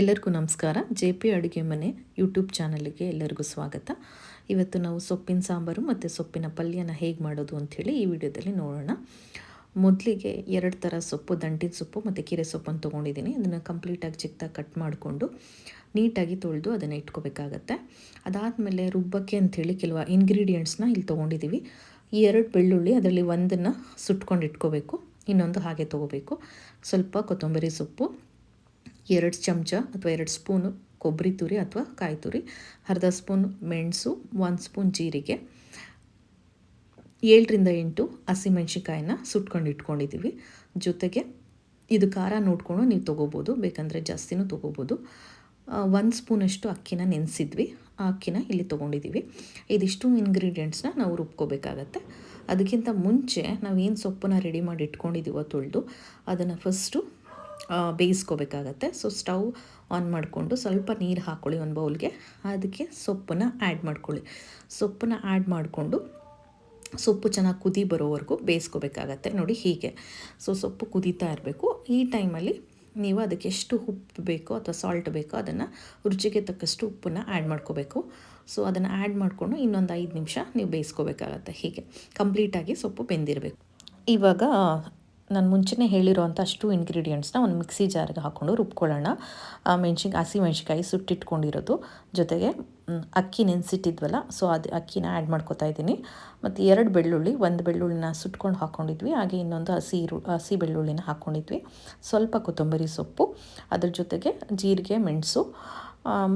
ಎಲ್ಲರಿಗೂ ನಮಸ್ಕಾರ. J P ಅಡುಗೆ ಮನೆ ಯೂಟ್ಯೂಬ್ ಚಾನಲ್ಗೆ ಎಲ್ಲರಿಗೂ ಸ್ವಾಗತ. ಇವತ್ತು ನಾವು ಸೊಪ್ಪಿನ ಸಾಂಬಾರು ಮತ್ತು ಸೊಪ್ಪಿನ ಪಲ್ಯನ ಹೇಗೆ ಮಾಡೋದು ಅಂಥೇಳಿ ಈ ವಿಡಿಯೋದಲ್ಲಿ ನೋಡೋಣ. ಮೊದಲಿಗೆ ಎರಡು ಥರ ಸೊಪ್ಪು ದಂಟಿನ ಸೊಪ್ಪು ಮತ್ತು ಕೀರೆ ಸೊಪ್ಪನ್ನು ತೊಗೊಂಡಿದ್ದೀನಿ. ಅದನ್ನು ಕಂಪ್ಲೀಟಾಗಿ ಚಿಕ್ಕದಾಗಿ ಕಟ್ ಮಾಡಿಕೊಂಡು ನೀಟಾಗಿ ತೊಳೆದು ಅದನ್ನು ಇಟ್ಕೋಬೇಕಾಗತ್ತೆ. ಅದಾದಮೇಲೆ ರುಬ್ಬಕ್ಕೆ ಅಂಥೇಳಿ ಕೆಲವು ಇಂಗ್ರೀಡಿಯೆಂಟ್ಸ್ನ ಇಲ್ಲಿ ತೊಗೊಂಡಿದ್ದೀವಿ ಈ ಎರಡು ಬೆಳ್ಳುಳ್ಳಿ ಅದರಲ್ಲಿ ಒಂದನ್ನು ಸುಟ್ಕೊಂಡು ಇಟ್ಕೋಬೇಕು. ಇನ್ನೊಂದು ಹಾಗೆ ತೊಗೋಬೇಕು. ಸ್ವಲ್ಪ ಕೊತ್ತಂಬರಿ ಸೊಪ್ಪು ಎರಡು ಚಮಚ ಅಥವಾ ಎರಡು ಸ್ಪೂನು ಕೊಬ್ಬರಿ ತುರಿ ಅಥವಾ ಕಾಯಿ ತುರಿ, ಅರ್ಧ ಸ್ಪೂನ್ ಮೆಣಸು, ಒಂದು ಸ್ಪೂನ್ ಜೀರಿಗೆ, ಏಳರಿಂದ ಎಂಟು ಹಸಿಮೆಣ್ಸಿಕಾಯಿನ ಸುಟ್ಕೊಂಡು ಇಟ್ಕೊಂಡಿದ್ದೀವಿ. ಜೊತೆಗೆ ಇದು ಖಾರ ನೋಡಿಕೊಂಡು ನೀವು ತೊಗೋಬೋದು, ಬೇಕಂದರೆ ಜಾಸ್ತಿನೂ ತೊಗೋಬೋದು. ಒಂದು ಸ್ಪೂನಷ್ಟು ಅಕ್ಕಿನ ನೆನೆಸಿದ್ವಿ. ಆ ಅಕ್ಕಿನ ಇಲ್ಲಿ ತೊಗೊಂಡಿದ್ದೀವಿ. ಇದಿಷ್ಟು ಇಂಗ್ರೀಡಿಯೆಂಟ್ಸ್ನ ನಾವು ರುಬ್ಕೋಬೇಕಾಗತ್ತೆ. ಅದಕ್ಕಿಂತ ಮುಂಚೆ ನಾವು ಏನು ಸೊಪ್ಪನ್ನ ರೆಡಿ ಮಾಡಿ ಇಟ್ಕೊಂಡಿದ್ದೀವೋ ತೊಳೆದು, ಅದನ್ನು ಫಸ್ಟು ಬೇಯಿಸ್ಕೋಬೇಕಾಗತ್ತೆ. ಸೊ ಸ್ಟವ್ ಆನ್ ಮಾಡಿಕೊಂಡು ಸ್ವಲ್ಪ ನೀರು ಹಾಕ್ಕೊಳ್ಳಿ ಒಂದು ಬೌಲ್ಗೆ. ಅದಕ್ಕೆ ಸೊಪ್ಪನ್ನು ಆ್ಯಡ್ ಮಾಡ್ಕೊಳ್ಳಿ. ಸೊಪ್ಪನ್ನ ಆ್ಯಡ್ ಮಾಡಿಕೊಂಡು ಸೊಪ್ಪು ಚೆನ್ನಾಗಿ ಕುದಿ ಬರೋವರೆಗೂ ಬೇಯಿಸ್ಕೋಬೇಕಾಗತ್ತೆ. ನೋಡಿ ಹೀಗೆ. ಸೊ ಸೊಪ್ಪು ಕುದೀತಾ ಇರಬೇಕು. ಈ ಟೈಮಲ್ಲಿ ನೀವು ಅದಕ್ಕೆ ಎಷ್ಟು ಉಪ್ಪು ಬೇಕೋ ಅಥವಾ ಸಾಲ್ಟ್ ಬೇಕೋ ಅದನ್ನು ರುಚಿಗೆ ತಕ್ಕಷ್ಟು ಉಪ್ಪನ್ನು ಆ್ಯಡ್ ಮಾಡ್ಕೋಬೇಕು. ಸೊ ಅದನ್ನು ಆ್ಯಡ್ ಮಾಡಿಕೊಂಡು ಇನ್ನೊಂದು ಐದು ನಿಮಿಷ ನೀವು ಬೇಯಿಸ್ಕೋಬೇಕಾಗತ್ತೆ. ಹೀಗೆ. ಕಂಪ್ಲೀಟಾಗಿ ಸೊಪ್ಪು ಬೆಂದಿರಬೇಕು. ಇವಾಗ ನಾನು ಮುಂಚೆನೇ ಹೇಳಿರೋವಂಥ ಅಷ್ಟು ಇಂಗ್ರೀಡಿಯೆಂಟ್ಸ್ನ ಒಂದು ಮಿಕ್ಸಿ ಜಾರ್ಗೆ ಹಾಕ್ಕೊಂಡು ರುಬ್ಕೊಳ್ಳೋಣ. ಮೆಣ್ಸಿನ್ ಹಸಿ ಮೆಣ್ಸಿನ್ಕಾಯಿ ಸುಟ್ಟಿಟ್ಕೊಂಡಿರೋದು. ಜೊತೆಗೆ ಅಕ್ಕಿ ನೆನೆಸಿಟ್ಟಿದ್ವಲ್ಲ ಸೊ ಅದು ಅಕ್ಕಿನ ಆ್ಯಡ್ ಮಾಡ್ಕೋತಾ ಇದ್ದೀನಿ. ಮತ್ತು ಎರಡು ಬೆಳ್ಳುಳ್ಳಿ, ಒಂದು ಬೆಳ್ಳುಳ್ಳಿನ ಸುಟ್ಕೊಂಡು ಹಾಕ್ಕೊಂಡಿದ್ವಿ ಹಾಗೆ ಇನ್ನೊಂದು ಹಸಿ ಈರು ಹಸಿ ಬೆಳ್ಳುಳ್ಳಿನ ಹಾಕ್ಕೊಂಡಿದ್ವಿ ಸ್ವಲ್ಪ ಕೊತ್ತಂಬರಿ ಸೊಪ್ಪು, ಅದ್ರ ಜೊತೆಗೆ ಜೀರಿಗೆ, ಮೆಣಸು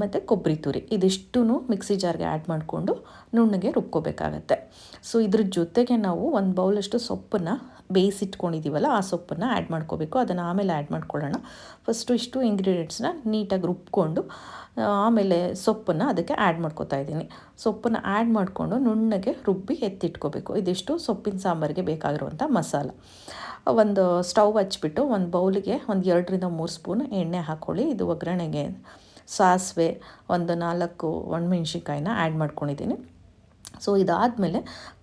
ಮತ್ತು ಕೊಬ್ಬರಿ ತುರಿ. ಇದಿಷ್ಟೂ ಮಿಕ್ಸಿ ಜಾರ್ಗೆ ಆ್ಯಡ್ ಮಾಡಿಕೊಂಡು ನುಣ್ಣಗೆ ರುಬ್ಕೋಬೇಕಾಗತ್ತೆ. ಸೊ ಇದ್ರ ಜೊತೆಗೆ ನಾವು ಒಂದು ಬೌಲಷ್ಟು ಸೊಪ್ಪನ್ನು ಬೇಯಿಸಿಟ್ಕೊಂಡಿದ್ದೀವಲ್ಲ ಆ ಸೊಪ್ಪನ್ನು ಆ್ಯಡ್ ಮಾಡ್ಕೋಬೇಕು. ಅದನ್ನು ಆಮೇಲೆ ಆ್ಯಡ್ ಮಾಡ್ಕೊಳ್ಳೋಣ. ಫಸ್ಟು ಇಷ್ಟು ಇಂಗ್ರೀಡಿಯೆಂಟ್ಸ್ನ ನೀಟಾಗಿ ರುಬ್ಕೊಂಡು ಆಮೇಲೆ ಸೊಪ್ಪನ್ನು ಅದಕ್ಕೆ ಆ್ಯಡ್ ಮಾಡ್ಕೋತಾ ಇದ್ದೀನಿ. ಸೊಪ್ಪನ್ನು ಆ್ಯಡ್ ಮಾಡಿಕೊಂಡು ನುಣ್ಣಗೆ ರುಬ್ಬಿ ಎತ್ತಿಟ್ಕೋಬೇಕು. ಇದಿಷ್ಟು ಸೊಪ್ಪಿನ ಸಾಂಬಾರಿಗೆ ಬೇಕಾಗಿರುವಂಥ ಮಸಾಲ. ಒಂದು ಸ್ಟವ್ ಹಚ್ಬಿಟ್ಟು ಒಂದು ಬೌಲಿಗೆ ಒಂದು ಎರಡರಿಂದ ಮೂರು ಸ್ಪೂನ್ ಎಣ್ಣೆ ಹಾಕ್ಕೊಳ್ಳಿ ಇದು ಒಗ್ಗರಣೆಗೆ ಸಾಸಿವೆ, ಒಂದು ನಾಲ್ಕು ಒಣಮೆಣ್ಸಿನ್ಕಾಯಿನ ಆ್ಯಡ್ ಮಾಡ್ಕೊಂಡಿದ್ದೀನಿ. ಸೊ ಇದಾದಮೇಲೆ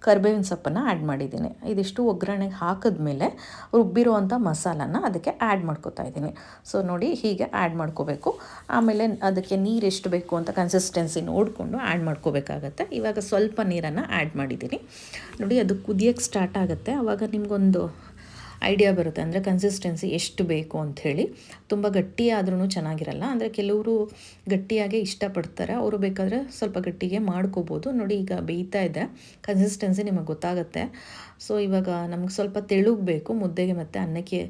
ಕರ್ಬೇವಿನ ಸೊಪ್ಪನ್ನು ಆ್ಯಡ್ ಮಾಡಿದ್ದೀನಿ. ಇದಿಷ್ಟು ಒಗ್ಗರಣೆಗೆ ಹಾಕಿದ್ಮೇಲೆ ರುಬ್ಬಿರುವಂಥ ಮಸಾಲನ ಅದಕ್ಕೆ ಆ್ಯಡ್ ಮಾಡ್ಕೋತಾ ಇದ್ದೀನಿ. ಸೊ ನೋಡಿ ಹೀಗೆ ಆ್ಯಡ್ ಮಾಡ್ಕೋಬೇಕು. ಆಮೇಲೆ ಅದಕ್ಕೆ ನೀರು ಎಷ್ಟು ಬೇಕು ಅಂತ ಕನ್ಸಿಸ್ಟೆನ್ಸಿ ನೋಡಿಕೊಂಡು ಆ್ಯಡ್ ಮಾಡ್ಕೋಬೇಕಾಗತ್ತೆ. ಇವಾಗ ಸ್ವಲ್ಪ ನೀರನ್ನು ಆ್ಯಡ್ ಮಾಡಿದ್ದೀನಿ. ನೋಡಿ, ಅದು ಕುದಿಯೋಕ್ಕೆ ಸ್ಟಾರ್ಟ್ ಆಗುತ್ತೆ. ಆವಾಗ ನಿಮಗೊಂದು ಐಡಿಯಾ ಬರುತ್ತೆ. ಅಂದರೆ ಕನ್ಸಿಸ್ಟೆನ್ಸಿ ಎಷ್ಟು ಬೇಕು ಅಂಥೇಳಿ ತುಂಬ ಗಟ್ಟಿಯಾದ್ರೂ ಚೆನ್ನಾಗಿರಲ್ಲ. ಅಂದರೆ ಕೆಲವರು ಗಟ್ಟಿಯಾಗೆ ಇಷ್ಟಪಡ್ತಾರೆ. ಅವರು ಬೇಕಾದರೆ ಸ್ವಲ್ಪ ಗಟ್ಟಿಗೆ ಮಾಡ್ಕೋಬೋದು. ನೋಡಿ, ಈಗ ಬೇಯ್ತಾ ಇದೆ. ಕನ್ಸಿಸ್ಟೆನ್ಸಿ ನಿಮಗೆ ಗೊತ್ತಾಗುತ್ತೆ. ಸೊ ಇವಾಗ ನಮಗೆ ಸ್ವಲ್ಪ ತೆಳುಗೆ ಬೇಕು. ಮುದ್ದೆಗೆ ಮತ್ತು ಅನ್ನಕ್ಕೆ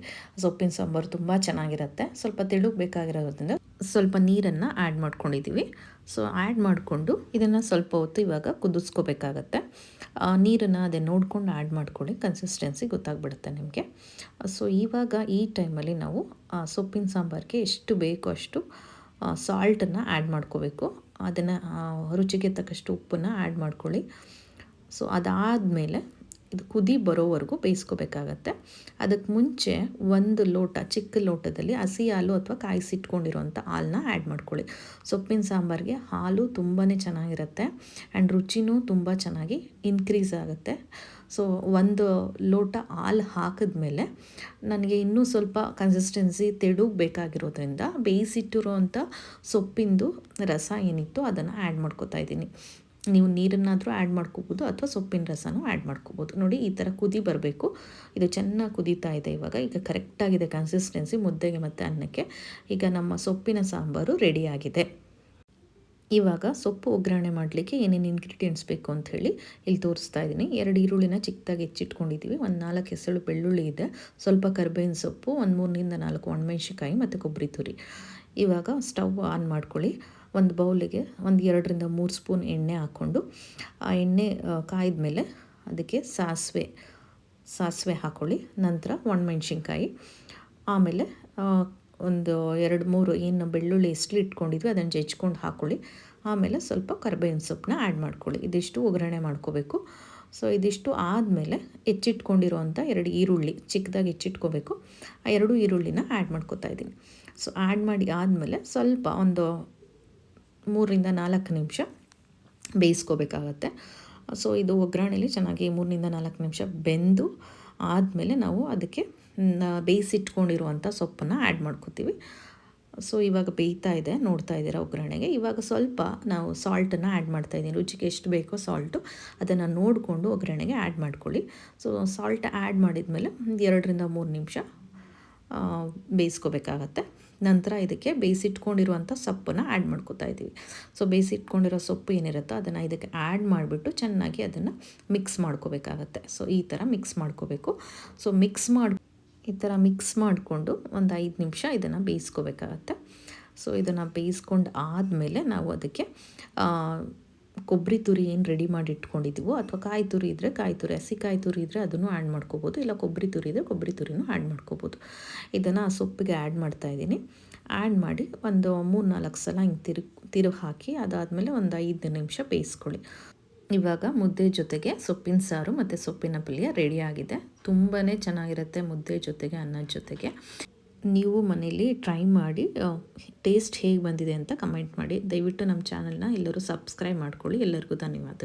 ಸೊಪ್ಪಿನ ಸಾಂಬಾರು ತುಂಬ ಚೆನ್ನಾಗಿರುತ್ತೆ. ಸ್ವಲ್ಪ ತೆಳುಗೆ ಬೇಕಾಗಿರೋದ್ರಿಂದ ಸ್ವಲ್ಪ ನೀರನ್ನು ಆ್ಯಡ್ ಮಾಡ್ಕೊಂಡಿದ್ದೀವಿ ಸೊ ಆ್ಯಡ್ ಮಾಡಿಕೊಂಡು ಇದನ್ನು ಸ್ವಲ್ಪ ಹೊತ್ತು ಇವಾಗ ಕುದಿಸ್ಕೋಬೇಕಾಗತ್ತೆ. ನೀರನ್ನು ಅದೇ ನೋಡ್ಕೊಂಡು ಆ್ಯಡ್ ಮಾಡ್ಕೊಳ್ಳಿ. ಕನ್ಸಿಸ್ಟೆನ್ಸಿ ಗೊತ್ತಾಗ್ಬಿಡುತ್ತೆ ನಿಮಗೆ. ಸೊ ಇವಾಗ ಈ ಟೈಮಲ್ಲಿ ನಾವು ಸೊಪ್ಪಿನ ಸಾಂಬಾರಿಗೆ ಎಷ್ಟು ಬೇಕೋ ಅಷ್ಟು ಸಾಲ್ಟನ್ನು ಆ್ಯಡ್ ಮಾಡ್ಕೋಬೇಕು. ಅದನ್ನು ರುಚಿಗೆ ತಕ್ಕಷ್ಟು ಉಪ್ಪನ್ನು ಆ್ಯಡ್ ಮಾಡ್ಕೊಳ್ಳಿ. ಸೊ ಅದಾದಮೇಲೆ ಇದು ಕುದಿ ಬರೋವರೆಗೂ ಬೇಯಿಸ್ಕೋಬೇಕಾಗತ್ತೆ. ಅದಕ್ಕೆ ಮುಂಚೆ ಒಂದು ಲೋಟ, ಚಿಕ್ಕ ಲೋಟದಲ್ಲಿ ಹಸಿ ಹಾಲು ಅಥವಾ ಕಾಯಿಸಿಟ್ಕೊಂಡಿರೋಂಥ ಹಾಲನ್ನ ಆ್ಯಡ್ ಮಾಡ್ಕೊಳ್ಳಿ. ಸೊಪ್ಪಿನ ಸಾಂಬಾರಿಗೆ ಹಾಲು ತುಂಬಾ ಚೆನ್ನಾಗಿರುತ್ತೆ ಆ್ಯಂಡ್ ರುಚಿನೂ ತುಂಬ ಚೆನ್ನಾಗಿ ಇನ್ಕ್ರೀಸ್ ಆಗುತ್ತೆ. ಸೊ ಒಂದು ಲೋಟ ಹಾಲು ಹಾಕಿದ್ಮೇಲೆ ನನಗೆ ಇನ್ನೂ ಸ್ವಲ್ಪ ಕನ್ಸಿಸ್ಟೆನ್ಸಿ ತೆಡುಗೆ ಬೇಕಾಗಿರೋದ್ರಿಂದ ಬೇಯಿಸಿಟ್ಟಿರೋವಂಥ ಸೊಪ್ಪಿಂದು ರಸ ಏನಿತ್ತು ಅದನ್ನು ಆ್ಯಡ್ ಮಾಡ್ಕೋತಾ ಇದ್ದೀನಿ. ನೀವು ನೀರನ್ನಾದರೂ ಆ್ಯಡ್ ಮಾಡ್ಕೋಬೋದು ಅಥವಾ ಸೊಪ್ಪಿನ ರಸನೂ ಆ್ಯಡ್ ಮಾಡ್ಕೋಬೋದು. ನೋಡಿ, ಈ ಥರ ಕುದಿ ಬರಬೇಕು. ಇದು ಚೆನ್ನಾಗಿ ಕುದೀತಾ ಇದೆ ಇವಾಗ. ಈಗ ಕರೆಕ್ಟಾಗಿದೆ ಕನ್ಸಿಸ್ಟೆನ್ಸಿ ಮುದ್ದೆಗೆ ಮತ್ತು ಅನ್ನಕ್ಕೆ. ಈಗ ನಮ್ಮ ಸೊಪ್ಪಿನ ಸಾಂಬಾರು ರೆಡಿಯಾಗಿದೆ ಇವಾಗ ಸೊಪ್ಪು ಒಗ್ಗರಣೆ ಮಾಡಲಿಕ್ಕೆ ಏನೇನು ಇಂಗ್ರೀಡಿಯೆಂಟ್ಸ್ ಬೇಕು ಅಂಥೇಳಿ ಇಲ್ಲಿ ತೋರಿಸ್ತಾ ಇದ್ದೀನಿ. ಎರಡು ಈರುಳ್ಳಿನ ಚಿಕ್ಕದಾಗಿ ಹೆಚ್ಚಿಟ್ಕೊಂಡಿದ್ದೀವಿ. ಒಂದು ನಾಲ್ಕು ಹೆಸಳು ಬೆಳ್ಳುಳ್ಳಿ ಇದೆ. ಸ್ವಲ್ಪ ಕರ್ಬೇವಿನ ಸೊಪ್ಪು, ಒಂದು ಮೂರರಿಂದ ನಾಲ್ಕು ಒಣಮೆಣ್ಸಿಕಾಯಿ ಮತ್ತು ಕೊಬ್ಬರಿ ತುರಿ. ಇವಾಗ ಸ್ಟವ್ ಆನ್ ಮಾಡ್ಕೊಳ್ಳಿ. ಒಂದು ಬೌಲಿಗೆ ಒಂದು ಎರಡರಿಂದ ಮೂರು ಸ್ಪೂನ್ ಎಣ್ಣೆ ಹಾಕ್ಕೊಂಡು, ಆ ಎಣ್ಣೆ ಕಾಯ್ದ ಮೇಲೆ ಅದಕ್ಕೆ ಸಾಸಿವೆ ಸಾಸಿವೆ ಹಾಕ್ಕೊಳ್ಳಿ ನಂತರ ಒಣಮೆಣ್ಸಿನ್ಕಾಯಿ, ಆಮೇಲೆ ಒಂದು ಎರಡು ಮೂರು ಏನು ಬೆಳ್ಳುಳ್ಳಿ ಎಷ್ಟು ಇಟ್ಕೊಂಡಿದ್ವಿ, ಅದನ್ನು ಜಜ್ಕೊಂಡು ಹಾಕ್ಕೊಳ್ಳಿ ಆಮೇಲೆ ಸ್ವಲ್ಪ ಕರ್ಬೇವಿನ ಸೊಪ್ಪನ್ನ ಆ್ಯಡ್ ಮಾಡ್ಕೊಳ್ಳಿ. ಇದಿಷ್ಟು ಒಗ್ಗರಣೆ ಮಾಡ್ಕೋಬೇಕು. ಸೊ, ಇದಿಷ್ಟು ಆದಮೇಲೆ ಹೆಚ್ಚಿಟ್ಕೊಂಡಿರುವಂಥ ಎರಡು ಈರುಳ್ಳಿ, ಚಿಕ್ಕದಾಗಿ ಹೆಚ್ಚಿಟ್ಕೋಬೇಕು. ಆ ಎರಡು ಈರುಳ್ಳಿನ ಆ್ಯಡ್ ಮಾಡ್ಕೋತಾ ಇದ್ದೀನಿ. ಸೊ, ಆ್ಯಡ್ ಮಾಡಿ ಆದಮೇಲೆ ಸ್ವಲ್ಪ ಒಂದು ಮೂರರಿಂದ ನಾಲ್ಕು ನಿಮಿಷ ಬೇಯಿಸ್ಕೋಬೇಕಾಗತ್ತೆ. ಸೊ, ಇದು ಒಗ್ಗರಣೆಯಲ್ಲಿ ಚೆನ್ನಾಗಿ ಮೂರರಿಂದ ನಾಲ್ಕು ನಿಮಿಷ ಬೆಂದು ಆದಮೇಲೆ ನಾವು ಅದಕ್ಕೆ ಬೇಯಿಸಿಟ್ಕೊಂಡಿರುವಂಥ ಸೊಪ್ಪನ್ನು ಆ್ಯಡ್ ಮಾಡ್ಕೋತೀವಿ. ಸೊ, ಇವಾಗ ಬೇಯ್ತಾ ಇದೆ, ನೋಡ್ತಾ ಇದ್ದೀರಾ ಒಗ್ಗರಣೆಗೆ. ಇವಾಗ ಸ್ವಲ್ಪ ನಾವು ಸಾಲ್ಟನ್ನು ಆ್ಯಡ್ ಮಾಡ್ತಾ ಇದ್ದೀನಿ. ರುಚಿಗೆ ಎಷ್ಟು ಬೇಕೋ ಸಾಲ್ಟು ಅದನ್ನು ನೋಡಿಕೊಂಡು ಒಗ್ಗರಣೆಗೆ ಆ್ಯಡ್ ಮಾಡ್ಕೊಳ್ಳಿ. ಸೊ, ಸಾಲ್ಟ್ ಆ್ಯಡ್ ಮಾಡಿದ್ಮೇಲೆ ಒಂದು ಎರಡರಿಂದ ಮೂರು ನಿಮಿಷ ಬೇಯಿಸ್ಕೋಬೇಕಾಗತ್ತೆ. ನಂತರ ಇದಕ್ಕೆ ಬೇಯಿಸಿಟ್ಕೊಂಡಿರುವಂಥ ಸೊಪ್ಪನ್ನು ಆ್ಯಡ್ ಮಾಡ್ಕೋತಾ ಇದ್ದೀವಿ. ಸೊ ಬೇಯಿಸಿಟ್ಕೊಂಡಿರೋ ಸೊಪ್ಪು ಏನಿರುತ್ತೋ ಅದನ್ನು ಇದಕ್ಕೆ ಆ್ಯಡ್ ಮಾಡಿಬಿಟ್ಟು ಚೆನ್ನಾಗಿ ಅದನ್ನು ಮಿಕ್ಸ್ ಮಾಡ್ಕೋಬೇಕಾಗತ್ತೆ. ಸೊ ಈ ಥರ ಮಿಕ್ಸ್ ಮಾಡ್ಕೋಬೇಕು. ಸೊ ಮಿಕ್ಸ್ ಮಾಡಿ, ಈ ಥರ ಮಿಕ್ಸ್ ಮಾಡಿಕೊಂಡು ಒಂದು ಐದು ನಿಮಿಷ ಇದನ್ನು ಬೇಯಿಸ್ಕೋಬೇಕಾಗತ್ತೆ. ಸೊ ಇದನ್ನು ಬೇಯಿಸ್ಕೊಂಡು ಆದಮೇಲೆ ನಾವು ಅದಕ್ಕೆ ಕೊಬ್ಬರಿ ತುರಿ ಏನು ರೆಡಿ ಮಾಡಿ ಇಟ್ಕೊಂಡಿದ್ದೀವೋ ಅಥವಾ ಕಾಯಿ ತುರಿ ಇದ್ದರೆ ಕಾಯಿ ತುರಿ, ಹಸಿ ಕಾಯಿ ತುರಿ ಇದ್ದರೆ ಅದನ್ನು ಆ್ಯಡ್ ಮಾಡ್ಕೋಬೋದು. ಇಲ್ಲ ಕೊಬ್ಬರಿ ತುರಿ ಇದ್ದರೆ ಕೊಬ್ಬರಿ ತುರಿನೂ ಆ್ಯಡ್ ಮಾಡ್ಕೋಬೋದು. ಇದನ್ನು ಸೊಪ್ಪಿಗೆ ಆ್ಯಡ್ ಮಾಡ್ತಾ ಇದ್ದೀನಿ. ಆ್ಯಡ್ ಮಾಡಿ ಒಂದು ಮೂರು ನಾಲ್ಕು ಸಲ ಹಿಂಗೆ ತಿರುಗಿ ತಿರುಗಿ ಹಾಕಿ ಅದಾದಮೇಲೆ ಒಂದು ಐದು ನಿಮಿಷ ಬೇಯಿಸ್ಕೊಳ್ಳಿ. ಇವಾಗ ಮುದ್ದೆ ಜೊತೆಗೆ ಸೊಪ್ಪಿನ ಸಾರು ಮತ್ತು ಸೊಪ್ಪಿನ ಪಲ್ಯ ರೆಡಿಯಾಗಿದೆ ತುಂಬಾ ಚೆನ್ನಾಗಿರುತ್ತೆ ಮುದ್ದೆ ಜೊತೆಗೆ, ಅನ್ನದ ಜೊತೆಗೆ. ನೀವು ಮನೇಲಿ ಟ್ರೈ ಮಾಡಿ ಟೇಸ್ಟ್ ಹೇಗೆ ಬಂದಿದೆ ಅಂತ ಕಮೆಂಟ್ ಮಾಡಿ. ದಯವಿಟ್ಟು ನಮ್ಮ ಚಾನಲ್ನ ಎಲ್ಲರೂ ಸಬ್ಸ್ಕ್ರೈಬ್ ಮಾಡ್ಕೊಳ್ಳಿ. ಎಲ್ಲರಿಗೂ ಧನ್ಯವಾದಗಳು.